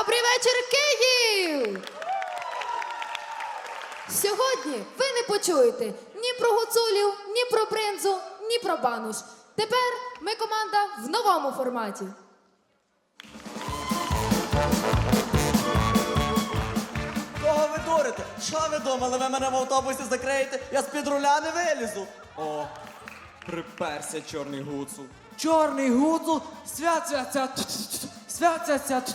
Добрий вечір, Київ! Сьогодні ви не почуєте ні про гуцулів, ні про бринзу, ні про бануш. Тепер ми команда в новому форматі. Кого ви дурите? Що ви думали? Ви мене в автобусі закриєте? Я з-під руля не вилізу. О, приперся чорний гуцул. Чорний гуцул, свят свят свят, свят свят свят.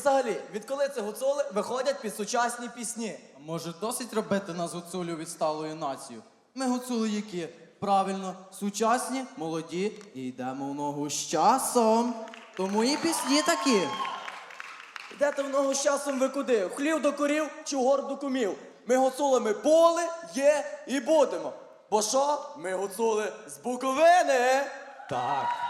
Взагалі, відколи це гуцули виходять під сучасні пісні. А може досить робити нас гуцулю відсталою нацією? Ми гуцули які? Правильно, сучасні, молоді і йдемо в ногу з часом. Тому і пісні такі. Йдете в ногу з часом ви куди? В хлів до корів чи в гор до кумів? Ми гуцулами були, є і будемо. Бо що? Ми гуцули з Буковини. Так.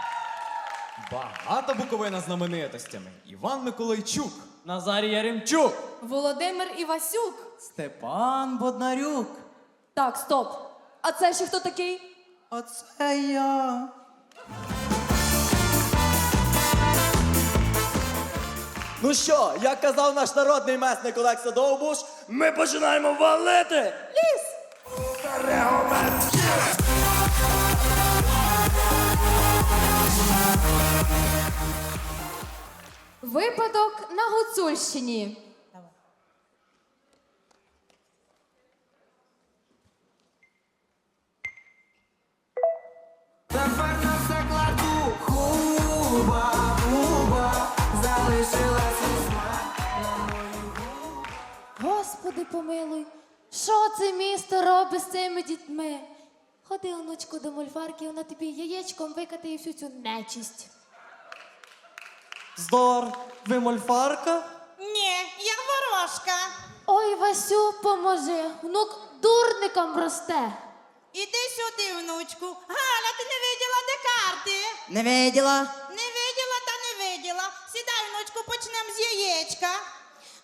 Багата буковина знаменитостями. Іван Миколайчук. Назарій Яремчук. Володимир Івасюк. Степан Боднарюк. Так, стоп. А це ще хто такий? А це я. Ну що, як казав наш народний месник Олекса Довбуш, ми починаємо валити! Ліс! Випадок на Гуцульщині. Господи помилуй, що це місто робить з цими дітьми? Ходи, онучку, до мульфарки, вона тобі яєчком викатає всю цю нечисть. Здор, ви мольфарка? Ні, я ворожка. Ой, Васю, поможи, внук дурником росте. Іди сюди, внучку. Галя, ти не виділа, де карти? Не виділа? Не виділа та не виділа. Сідай, внучку, почнемо з яєчка.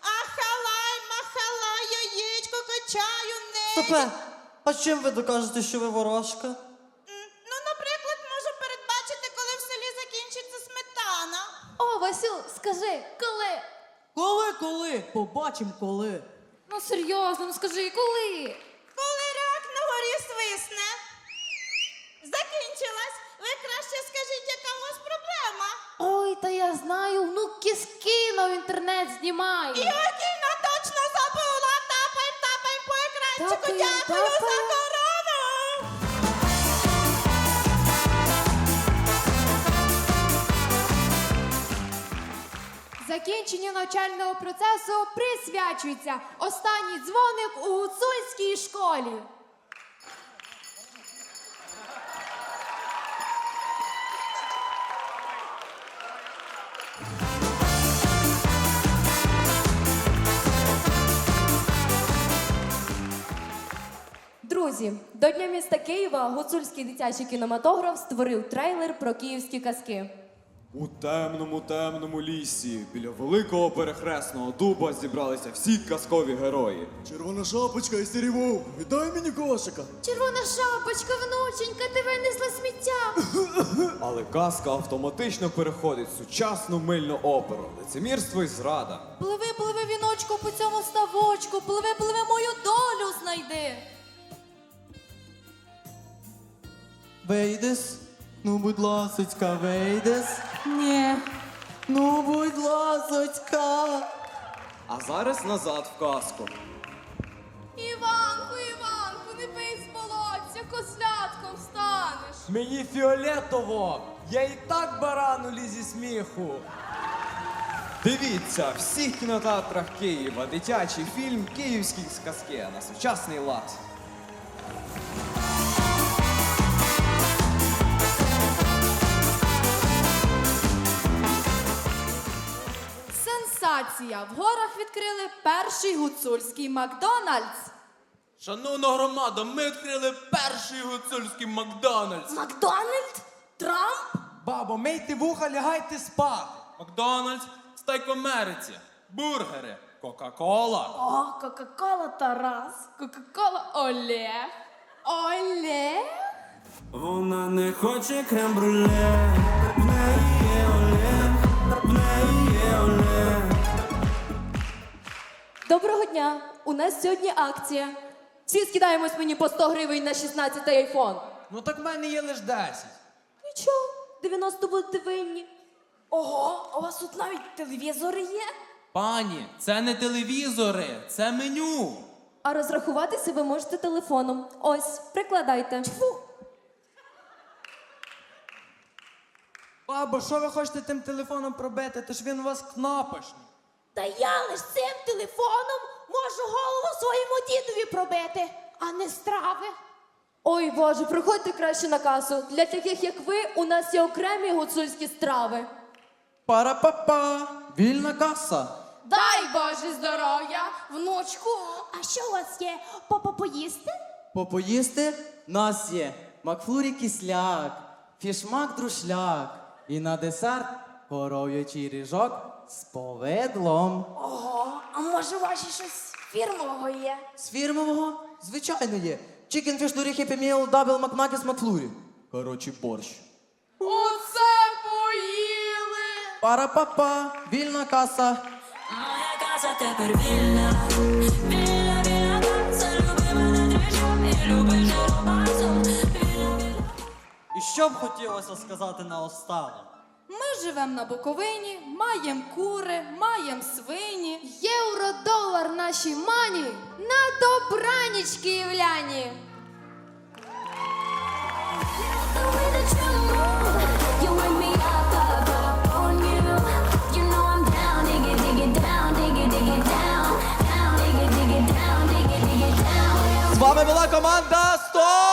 Ахалай, махалай, яєчко качаю, не. Стопе, а чим ви докажете, що ви ворожка? Ну, наприклад, можу передбачити, коли в селі закінчиться сметана. О, Васю, скажи, коли? Коли, коли? Побачим коли. Ну серйозно, ну скажи, коли? Коли рак на горі свисне. Закінчилась. Ви краще скажіть, яка у вас проблема? Ой, та я знаю, внук кіскіно в інтернет знімає. Йокіна точно по Дякую за тапаємо. корону. Закінченню навчального процесу присвячується останній дзвоник у гуцульській школі. Друзі, до Дня міста Києва гуцульський дитячий кінематограф створив трейлер про київські казки. У темному темному лісі біля великого перехресного дуба зібралися всі казкові герої. Червона шапочка і сірий вовк, віддай мені кошика. Червона шапочка, внученька, ти винесла сміття. Але казка автоматично переходить в сучасну мильну оперу. Лицемірство і зрада. Пливи, пливи, віночку по цьому ставочку, пливи, пливи, мою долю знайди. Вийдеш? Ну, будь ласочка, вийдеш? Ні. Ну, будь ласочка. А зараз назад в казку. Іванку, Іванку, не пий з болоття, козлятком станеш. Мені фіолетово. Я і так баран у лізі сміху. Дивіться, в всіх кінотеатрах Києва дитячий фільм Київські сказки на сучасний лад. Сенсація! В горах відкрили перший гуцульський Макдональдс. Шановна громада, ми відкрили перший гуцульський Макдональдс. Макдональд? Трамп? Бабо, мийте вуха, лягайте спати. Макдональдс, стейк в Америці, бургери, Кока-Кола. О, Кока-Кола Тарас, Кока-Кола Олег. Олег? Вона не хоче крем-брюле, Доброго дня! У нас сьогодні акція. Всі скидаємось мені по 100 гривень на 16 айфон. Ну так в мене є лише 10. Нічого, 90 будете винні. Ого, у вас тут навіть телевізори є? Пані, це не телевізори, це меню. А розрахуватися ви можете телефоном. Ось, прикладайте. Бабо, що ви хочете тим телефоном пробити? Тож він у вас кнопочний. Та я лиш цим телефоном можу голову своєму дідові пробити, а не страви. Ой Боже, приходьте краще на касу. Для таких, як ви, у нас є окремі гуцульські страви. Пара-па-па! Вільна каса. Дай Боже здоров'я, внучку. А що у вас є? Попа поїсти? Попоїсти нас є Макфлурі кисляк, фішмак друшляк і на десерт коров'ячий ріжок з повидлом. Ого, а може у ваші щось фірмового є? З фірмового? Звичайно є. Fish Dory Happy Meal Double McNuggets Макфлурі. Коротше, борщ. Оце поїли! Пара-па-па! Вільна каса. Моя casa тепер вільна, вільна, вільна casa, люби мене двічі, і люби вільна, вільна. І що б хотілося сказати наостанок? Ми живемо на Буковині, маємо кури, маємо свині. Євро-долар нашій мані на добраніч київляні. З вами була команда 100!